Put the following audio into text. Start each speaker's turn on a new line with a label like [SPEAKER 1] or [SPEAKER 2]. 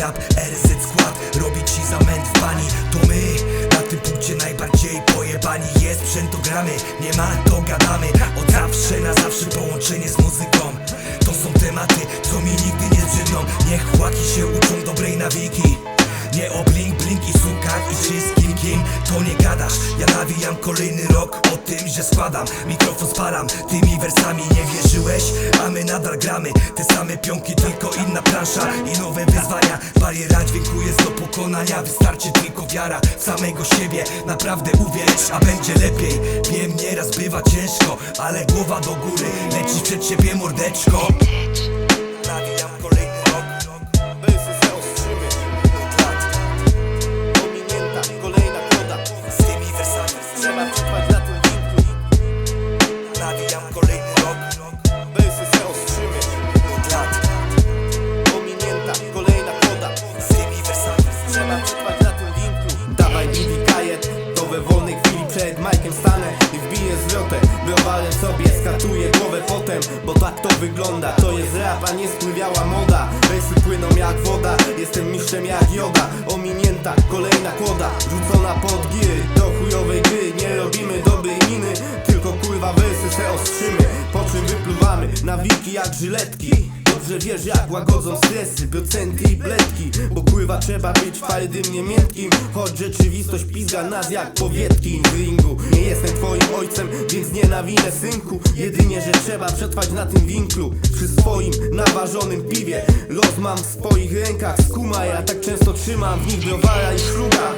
[SPEAKER 1] rap, RZ skład Robi ci zamęt w pani. To my na tym punkcie najbardziej pojebani. Jest sprzęt to gramy, nie ma to gadamy. Od zawsze na zawsze połączenie z muzyką. To są tematy, co mi nigdy nie zbrzydną Niech chłaki się uczą dobrej nawiki nie o blink, blink i sukach i wszystkim kim to nie gadasz. Ja nawijam kolejny rok o tym, że składam Mikrofon spalam tymi wersami Nie wierzyłeś, a my nadal gramy. Te same pionki, tylko inna plansza I nowe wyzwania. Bariera dźwięku jest do pokonania Wystarczy tylko wiara w samego siebie. Naprawdę uwierz, a będzie lepiej. Wiem, nieraz bywa ciężko Ale głowa do góry Leci przed siebie mordeczko
[SPEAKER 2] sobie skatuję głowę potem Bo tak to wygląda, to jest rap, a nie spływiała moda. Wersy płyną jak woda, jestem mistrzem jak joda Ominięta, kolejna kłoda, rzucona pod giry. Do chujowej gry, nie robimy dobrej miny Tylko kurwa wersy se ostrzymy, po czym wypluwamy Nawiki jak żyletki Dobrze wiesz jak łagodzą stresy, procenty i bledki Bo kurwa trzeba być twardym, nie miętkim Choć rzeczywistość pizga nas jak powietki. W ringu Nie jestem twoim ojcem, więc nie nawinę synku. Jedynie, że trzeba przetrwać na tym winklu Przy swoim naważonym piwie. Los mam w swoich rękach, skuma Ja tak często trzymam w nich browara i szluga